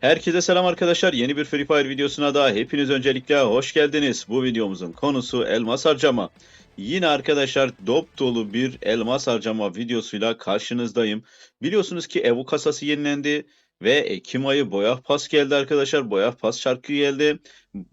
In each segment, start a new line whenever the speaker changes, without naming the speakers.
Herkese selam arkadaşlar. Yeni bir Free Fire videosuna da hepiniz öncelikle hoş geldiniz. Bu videomuzun konusu elmas harcama. Yine arkadaşlar dop dolu bir elmas harcama videosuyla karşınızdayım. Biliyorsunuz ki Evo kasası yenilendi ve Ekim ayı boya pas geldi arkadaşlar. Boya pas şarkı geldi.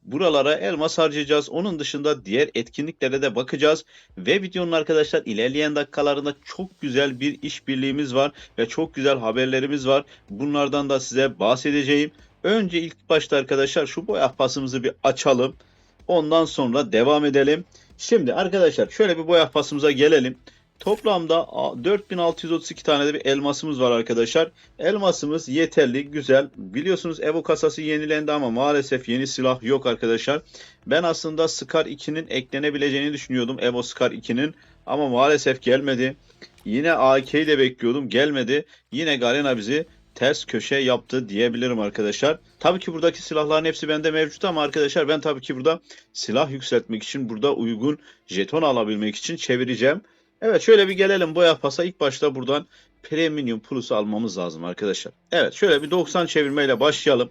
Buralara elmas harcayacağız. Onun dışında diğer etkinliklere de bakacağız. Ve videonun arkadaşlar ilerleyen dakikalarında çok güzel bir işbirliğimiz var ve çok güzel haberlerimiz var. Bunlardan da size bahsedeceğim. Önce ilk başta arkadaşlar şu boya pasımızı bir açalım. Ondan sonra devam edelim. Şimdi arkadaşlar şöyle bir boya pasımıza gelelim. Toplamda a, 4632 tane de bir elmasımız var arkadaşlar. Elmasımız yeterli, güzel. Biliyorsunuz Evo kasası yenilendi ama maalesef yeni silah yok arkadaşlar. Ben aslında Scar 2'nin eklenebileceğini düşünüyordum. Evo Scar 2'nin ama maalesef gelmedi. Yine AK'yi de bekliyordum, gelmedi. Yine Garena bizi ters köşe yaptı diyebilirim arkadaşlar. Tabii ki buradaki silahların hepsi bende mevcut ama arkadaşlar ben tabii ki burada silah yükseltmek için burada uygun jeton alabilmek için çevireceğim. Evet şöyle bir gelelim boya pasa. İlk başta buradan Premium Plus'u almamız lazım arkadaşlar. Evet şöyle bir 90 çevirmeyle başlayalım.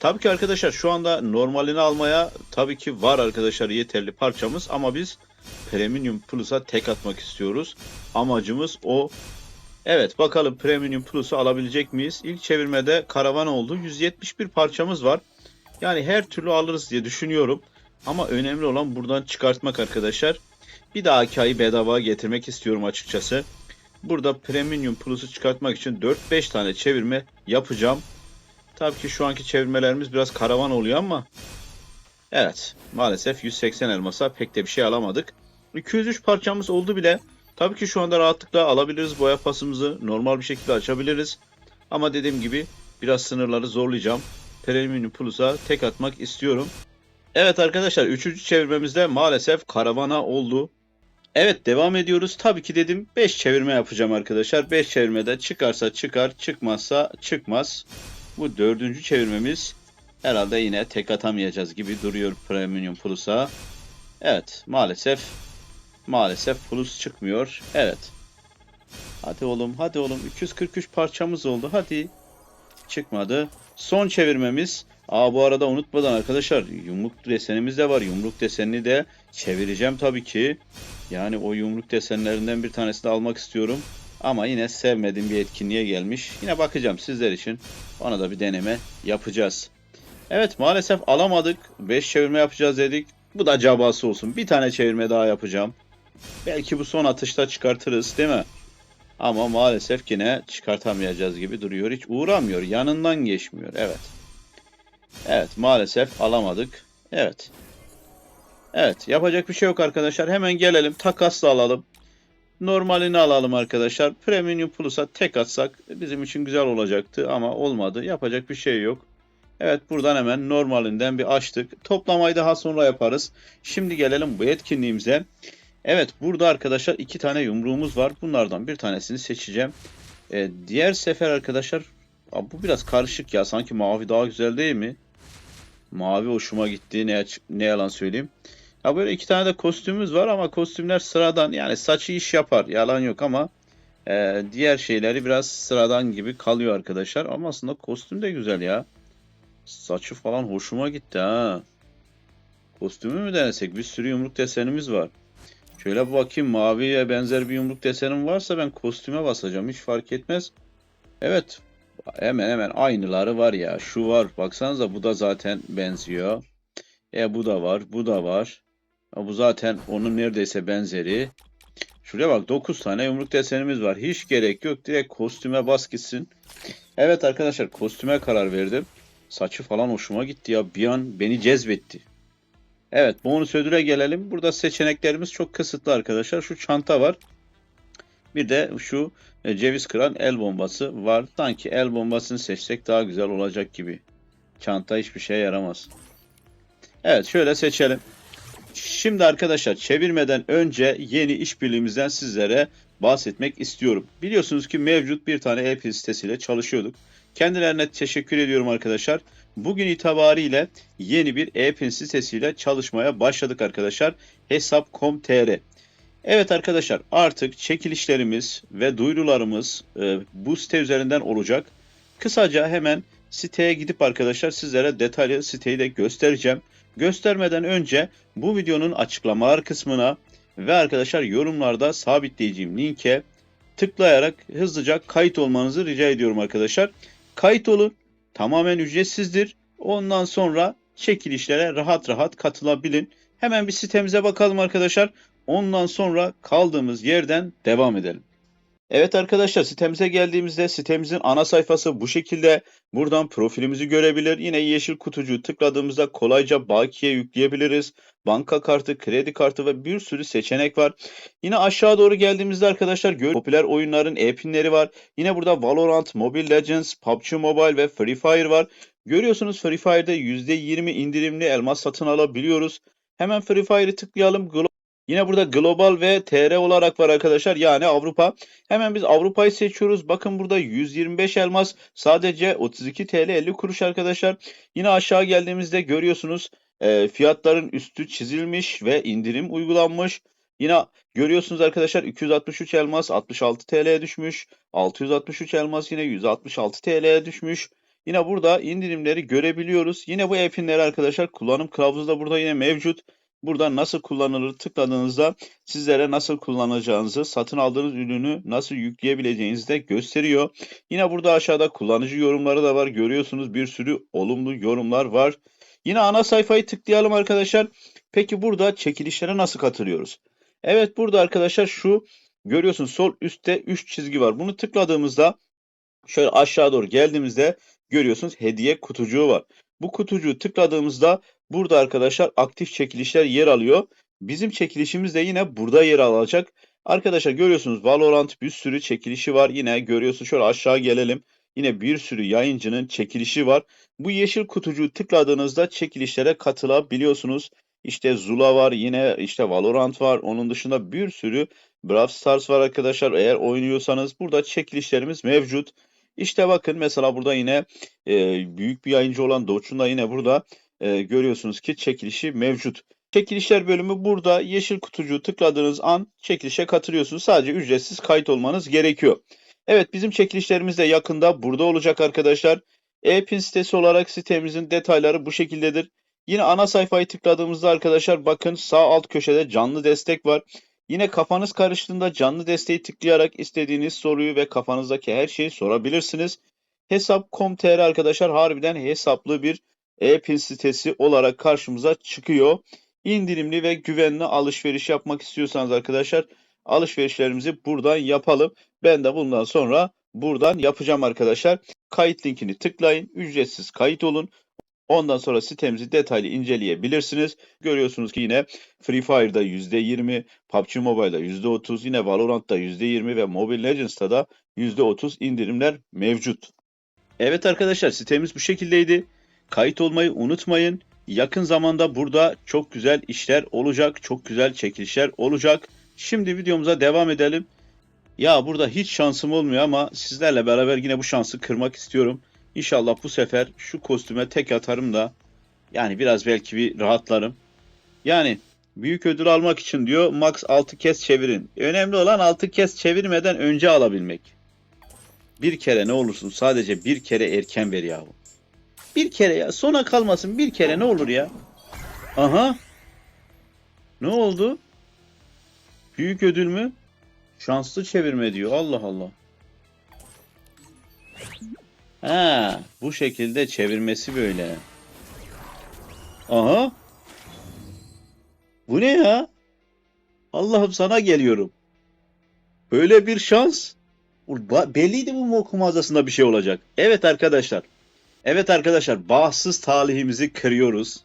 Tabii ki arkadaşlar şu anda normalini almaya tabii ki var arkadaşlar yeterli parçamız ama biz Premium Plus'a tek atmak istiyoruz. Amacımız o. Evet bakalım Premium Plus'u alabilecek miyiz? İlk çevirmede karavan oldu. 171 parçamız var. Yani her türlü alırız diye düşünüyorum. Ama önemli olan buradan çıkartmak arkadaşlar. Bir dahaki ayı bedava getirmek istiyorum açıkçası. Burada Premium Plus'u çıkartmak için 4-5 tane çevirme yapacağım. Tabii ki şu anki çevirmelerimiz biraz karavan oluyor ama evet maalesef 180 elmasa pek de bir şey alamadık. 203 parçamız oldu bile. Tabii ki şu anda rahatlıkla alabiliriz boya pasımızı. Normal bir şekilde açabiliriz. Ama dediğim gibi biraz sınırları zorlayacağım. Premium Plus'a tek atmak istiyorum. Evet arkadaşlar 3. çevirmemizde maalesef karavana oldu. Evet devam ediyoruz. Tabii ki dedim 5 çevirme yapacağım arkadaşlar. 5 çevirmede çıkarsa çıkar, çıkmazsa çıkmaz. Bu dördüncü çevirmemiz herhalde yine tek atamayacağız gibi duruyor Premium Plus'a. Evet maalesef maalesef Plus çıkmıyor. Evet. Hadi oğlum hadi oğlum 243 parçamız oldu hadi. Çıkmadı. Son çevirmemiz. Aa bu arada unutmadan arkadaşlar yumruk desenimiz de var. Yumruk desenini de çevireceğim tabii ki. Yani o yumruk desenlerinden bir tanesini almak istiyorum. Ama yine sevmediğim bir etkinliğe gelmiş. Yine bakacağım sizler için. Ona da bir deneme yapacağız. Evet maalesef alamadık. 5 çevirme yapacağız dedik. Bu da cabası olsun. Bir tane çevirme daha yapacağım. Belki bu son atışta çıkartırız değil mi? Ama maalesef yine çıkartamayacağız gibi duruyor. Hiç uğramıyor. Yanından geçmiyor. Evet. Evet maalesef alamadık. Evet. Evet yapacak bir şey yok arkadaşlar. Hemen gelelim takasla alalım. Normalini alalım arkadaşlar. Premium Plus'a tek atsak bizim için güzel olacaktı ama olmadı. Yapacak bir şey yok. Evet buradan hemen normalinden bir açtık. Toplamayı daha sonra yaparız. Şimdi gelelim bu etkinliğimize. Evet burada arkadaşlar iki tane yumruğumuz var. Bunlardan bir tanesini seçeceğim. Ee, diğer sefer arkadaşlar Aa, bu biraz karışık ya. Sanki mavi daha güzel değil mi? Mavi hoşuma gitti. Ne, ne yalan söyleyeyim. Ya böyle iki tane de kostümümüz var ama kostümler sıradan. Yani saçı iş yapar. Yalan yok ama e, diğer şeyleri biraz sıradan gibi kalıyor arkadaşlar. Ama aslında kostüm de güzel ya. Saçı falan hoşuma gitti ha. Kostümü mü denesek? Bir sürü yumruk desenimiz var. Şöyle bakayım maviye benzer bir yumruk desenim varsa ben kostüme basacağım. Hiç fark etmez. Evet. Hemen hemen aynıları var ya. Şu var. Baksanıza bu da zaten benziyor. E bu da var. Bu da var. Bu zaten onun neredeyse benzeri. Şuraya bak 9 tane yumruk desenimiz var. Hiç gerek yok. Direkt kostüme bas gitsin. Evet arkadaşlar kostüme karar verdim. Saçı falan hoşuma gitti ya. Bir an beni cezbetti. Evet bonus ödüle gelelim. Burada seçeneklerimiz çok kısıtlı arkadaşlar. Şu çanta var. Bir de şu e, ceviz kıran el bombası var. Sanki el bombasını seçsek daha güzel olacak gibi. Çanta hiçbir şeye yaramaz. Evet şöyle seçelim. Şimdi arkadaşlar çevirmeden önce yeni işbirliğimizden sizlere bahsetmek istiyorum. Biliyorsunuz ki mevcut bir tane e sitesiyle çalışıyorduk. Kendilerine teşekkür ediyorum arkadaşlar. Bugün itibariyle yeni bir e sitesiyle çalışmaya başladık arkadaşlar. Hesap.com.tr Evet arkadaşlar artık çekilişlerimiz ve duyurularımız e, bu site üzerinden olacak. Kısaca hemen siteye gidip arkadaşlar sizlere detaylı siteyi de göstereceğim. Göstermeden önce bu videonun açıklamalar kısmına ve arkadaşlar yorumlarda sabitleyeceğim linke tıklayarak hızlıca kayıt olmanızı rica ediyorum arkadaşlar. Kayıt olun. Tamamen ücretsizdir. Ondan sonra çekilişlere rahat rahat katılabilin. Hemen bir sitemize bakalım arkadaşlar. Ondan sonra kaldığımız yerden devam edelim. Evet arkadaşlar sitemize geldiğimizde sitemizin ana sayfası bu şekilde. Buradan profilimizi görebilir. Yine yeşil kutucuğu tıkladığımızda kolayca bakiye yükleyebiliriz. Banka kartı, kredi kartı ve bir sürü seçenek var. Yine aşağı doğru geldiğimizde arkadaşlar gör popüler oyunların e-pinleri var. Yine burada Valorant, Mobile Legends, PUBG Mobile ve Free Fire var. Görüyorsunuz Free Fire'da %20 indirimli elmas satın alabiliyoruz. Hemen Free Fire'ı tıklayalım. Yine burada global ve TR olarak var arkadaşlar. Yani Avrupa. Hemen biz Avrupa'yı seçiyoruz. Bakın burada 125 elmas sadece 32 TL 50 kuruş arkadaşlar. Yine aşağı geldiğimizde görüyorsunuz e, fiyatların üstü çizilmiş ve indirim uygulanmış. Yine görüyorsunuz arkadaşlar 263 elmas 66 TL'ye düşmüş. 663 elmas yine 166 TL'ye düşmüş. Yine burada indirimleri görebiliyoruz. Yine bu e-pinleri arkadaşlar kullanım kılavuzu da burada yine mevcut. Burada nasıl kullanılır tıkladığınızda sizlere nasıl kullanacağınızı, satın aldığınız ürünü nasıl yükleyebileceğinizi de gösteriyor. Yine burada aşağıda kullanıcı yorumları da var. Görüyorsunuz bir sürü olumlu yorumlar var. Yine ana sayfayı tıklayalım arkadaşlar. Peki burada çekilişlere nasıl katılıyoruz? Evet burada arkadaşlar şu görüyorsunuz sol üstte 3 çizgi var. Bunu tıkladığımızda şöyle aşağı doğru geldiğimizde görüyorsunuz hediye kutucuğu var. Bu kutucuğu tıkladığımızda burada arkadaşlar aktif çekilişler yer alıyor. Bizim çekilişimiz de yine burada yer alacak. Arkadaşlar görüyorsunuz Valorant bir sürü çekilişi var. Yine görüyorsunuz şöyle aşağı gelelim. Yine bir sürü yayıncının çekilişi var. Bu yeşil kutucuğu tıkladığınızda çekilişlere katılabiliyorsunuz. İşte Zula var, yine işte Valorant var. Onun dışında bir sürü Brawl Stars var arkadaşlar. Eğer oynuyorsanız burada çekilişlerimiz mevcut. İşte bakın mesela burada yine e, büyük bir yayıncı olan Doç'un da yine burada e, görüyorsunuz ki çekilişi mevcut. Çekilişler bölümü burada yeşil kutucuğu tıkladığınız an çekilişe katılıyorsunuz. Sadece ücretsiz kayıt olmanız gerekiyor. Evet bizim çekilişlerimiz de yakında burada olacak arkadaşlar. E-pin sitesi olarak sitemizin detayları bu şekildedir. Yine ana sayfayı tıkladığımızda arkadaşlar bakın sağ alt köşede canlı destek var. Yine kafanız karıştığında canlı desteği tıklayarak istediğiniz soruyu ve kafanızdaki her şeyi sorabilirsiniz. Hesap.com.tr arkadaşlar harbiden hesaplı bir e-pin sitesi olarak karşımıza çıkıyor. İndirimli ve güvenli alışveriş yapmak istiyorsanız arkadaşlar alışverişlerimizi buradan yapalım. Ben de bundan sonra buradan yapacağım arkadaşlar. Kayıt linkini tıklayın. Ücretsiz kayıt olun. Ondan sonra sitemizi detaylı inceleyebilirsiniz. Görüyorsunuz ki yine Free Fire'da %20, PUBG Mobile'da %30, yine Valorant'ta %20 ve Mobile Legends'ta da %30 indirimler mevcut. Evet arkadaşlar sitemiz bu şekildeydi. Kayıt olmayı unutmayın. Yakın zamanda burada çok güzel işler olacak. Çok güzel çekilişler olacak. Şimdi videomuza devam edelim. Ya burada hiç şansım olmuyor ama sizlerle beraber yine bu şansı kırmak istiyorum. İnşallah bu sefer şu kostüme tek atarım da yani biraz belki bir rahatlarım. Yani büyük ödül almak için diyor max 6 kez çevirin. Önemli olan 6 kez çevirmeden önce alabilmek. Bir kere ne olursun sadece bir kere erken ver yahu. Bir kere ya sona kalmasın bir kere ne olur ya. Aha. Ne oldu? Büyük ödül mü? Şanslı çevirme diyor. Allah Allah. Ha, bu şekilde çevirmesi böyle. Aha. Bu ne ya? Allah'ım sana geliyorum. Böyle bir şans. Belliydi bu mağazasında bir şey olacak. Evet arkadaşlar. Evet arkadaşlar bahtsız talihimizi kırıyoruz.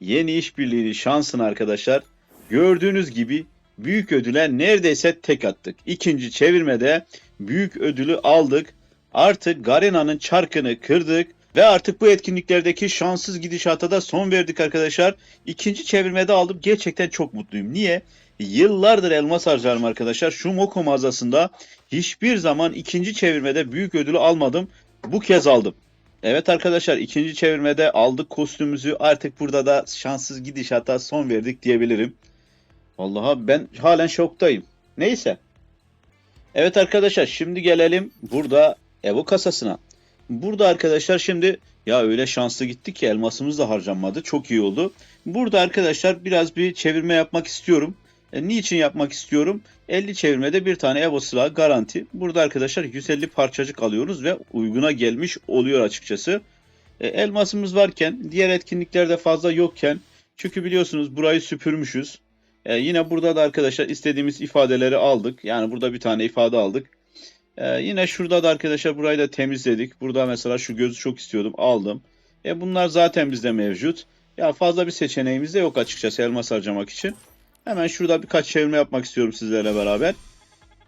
Yeni işbirliğini şansın arkadaşlar. Gördüğünüz gibi büyük ödüle neredeyse tek attık. İkinci çevirmede büyük ödülü aldık. Artık Garena'nın çarkını kırdık ve artık bu etkinliklerdeki şanssız gidişata da son verdik arkadaşlar. İkinci çevirmede aldım. Gerçekten çok mutluyum. Niye? Yıllardır elmas harcarım arkadaşlar. Şu Moko mağazasında hiçbir zaman ikinci çevirmede büyük ödülü almadım. Bu kez aldım. Evet arkadaşlar ikinci çevirmede aldık kostümümüzü. Artık burada da şanssız gidişata son verdik diyebilirim. Vallahi ben halen şoktayım. Neyse. Evet arkadaşlar şimdi gelelim burada Evo kasasına. Burada arkadaşlar şimdi ya öyle şanslı gittik ki elmasımız da harcanmadı. Çok iyi oldu. Burada arkadaşlar biraz bir çevirme yapmak istiyorum. E, niçin yapmak istiyorum? 50 çevirmede bir tane Evo silahı garanti. Burada arkadaşlar 150 parçacık alıyoruz ve uyguna gelmiş oluyor açıkçası. E, elmasımız varken diğer etkinliklerde fazla yokken çünkü biliyorsunuz burayı süpürmüşüz. E, yine burada da arkadaşlar istediğimiz ifadeleri aldık. Yani burada bir tane ifade aldık. E, yine şurada da arkadaşlar burayı da temizledik. Burada mesela şu gözü çok istiyordum aldım. E, bunlar zaten bizde mevcut. Ya fazla bir seçeneğimiz de yok açıkçası elmas harcamak için. Hemen şurada birkaç çevirme yapmak istiyorum sizlerle beraber.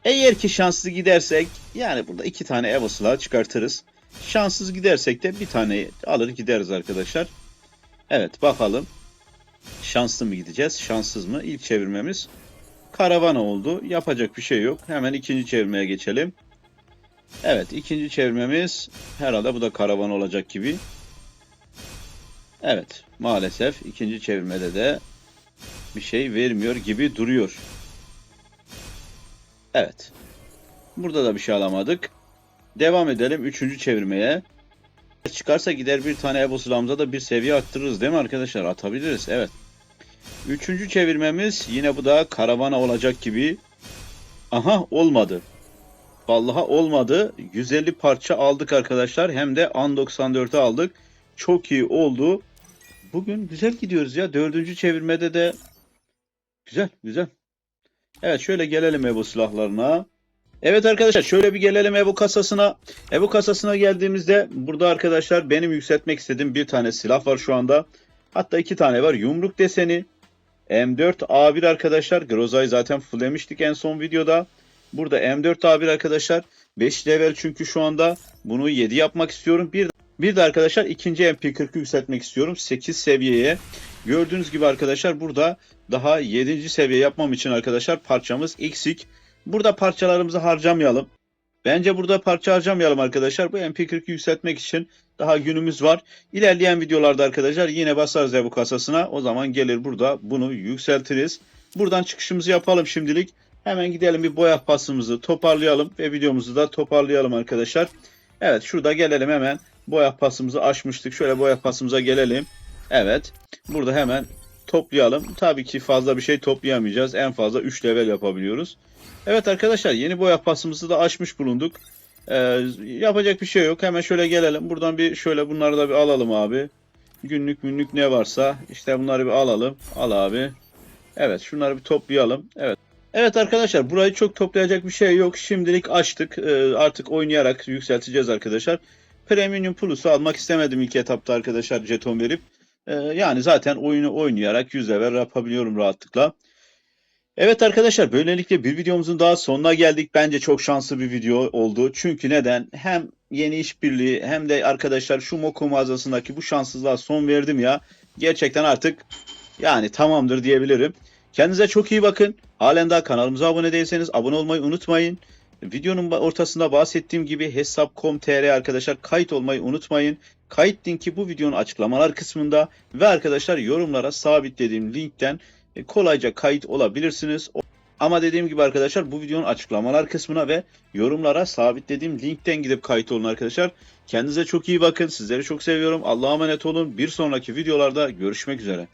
Eğer ki şanslı gidersek yani burada iki tane Evo silahı çıkartırız. Şanssız gidersek de bir tane alır gideriz arkadaşlar. Evet bakalım. Şanslı mı gideceğiz? Şanssız mı? İlk çevirmemiz karavana oldu. Yapacak bir şey yok. Hemen ikinci çevirmeye geçelim. Evet ikinci çevirmemiz herhalde bu da karavan olacak gibi. Evet maalesef ikinci çevirmede de bir şey vermiyor gibi duruyor. Evet. Burada da bir şey alamadık. Devam edelim üçüncü çevirmeye. Çıkarsa gider bir tane Ebu Sılam'da da bir seviye arttırırız değil mi arkadaşlar? Atabiliriz evet. Üçüncü çevirmemiz yine bu da karavana olacak gibi. Aha olmadı. Vallahi olmadı. 150 parça aldık arkadaşlar. Hem de An 94'ü aldık. Çok iyi oldu. Bugün güzel gidiyoruz ya. Dördüncü çevirmede de güzel güzel. Evet şöyle gelelim Ebu silahlarına. Evet arkadaşlar şöyle bir gelelim Ebu kasasına. Ebu kasasına geldiğimizde burada arkadaşlar benim yükseltmek istediğim bir tane silah var şu anda. Hatta iki tane var. Yumruk deseni. M4A1 arkadaşlar. Groza'yı zaten fulllemiştik en son videoda. Burada M4A1 arkadaşlar. 5 level çünkü şu anda bunu 7 yapmak istiyorum. Bir, bir de arkadaşlar ikinci MP40'ı yükseltmek istiyorum. 8 seviyeye. Gördüğünüz gibi arkadaşlar burada daha 7. seviye yapmam için arkadaşlar parçamız eksik. Burada parçalarımızı harcamayalım. Bence burada parça harcamayalım arkadaşlar. Bu MP40'ı yükseltmek için daha günümüz var. İlerleyen videolarda arkadaşlar yine basarız ya bu kasasına. O zaman gelir burada bunu yükseltiriz. Buradan çıkışımızı yapalım şimdilik. Hemen gidelim bir boya pasımızı toparlayalım ve videomuzu da toparlayalım arkadaşlar. Evet şurada gelelim hemen boya pasımızı açmıştık. Şöyle boya pasımıza gelelim. Evet burada hemen toplayalım. Tabii ki fazla bir şey toplayamayacağız. En fazla 3 level yapabiliyoruz. Evet arkadaşlar yeni boya pasımızı da açmış bulunduk. Ee, yapacak bir şey yok. Hemen şöyle gelelim. Buradan bir şöyle bunları da bir alalım abi. Günlük günlük ne varsa işte bunları bir alalım. Al abi. Evet şunları bir toplayalım. Evet. Evet arkadaşlar burayı çok toplayacak bir şey yok. Şimdilik açtık. Ee, artık oynayarak yükselteceğiz arkadaşlar. Premium Plus'u almak istemedim ilk etapta arkadaşlar jeton verip. Ee, yani zaten oyunu oynayarak 100 level yapabiliyorum rahatlıkla. Evet arkadaşlar böylelikle bir videomuzun daha sonuna geldik. Bence çok şanslı bir video oldu. Çünkü neden? Hem yeni işbirliği hem de arkadaşlar şu Moko mağazasındaki bu şanssızlığa son verdim ya. Gerçekten artık yani tamamdır diyebilirim. Kendinize çok iyi bakın. Halen daha kanalımıza abone değilseniz abone olmayı unutmayın. Videonun ortasında bahsettiğim gibi hesap.com.tr arkadaşlar kayıt olmayı unutmayın. Kayıt linki bu videonun açıklamalar kısmında ve arkadaşlar yorumlara sabitlediğim linkten e, kolayca kayıt olabilirsiniz. Ama dediğim gibi arkadaşlar bu videonun açıklamalar kısmına ve yorumlara sabitlediğim linkten gidip kayıt olun arkadaşlar. Kendinize çok iyi bakın. Sizleri çok seviyorum. Allah'a emanet olun. Bir sonraki videolarda görüşmek üzere.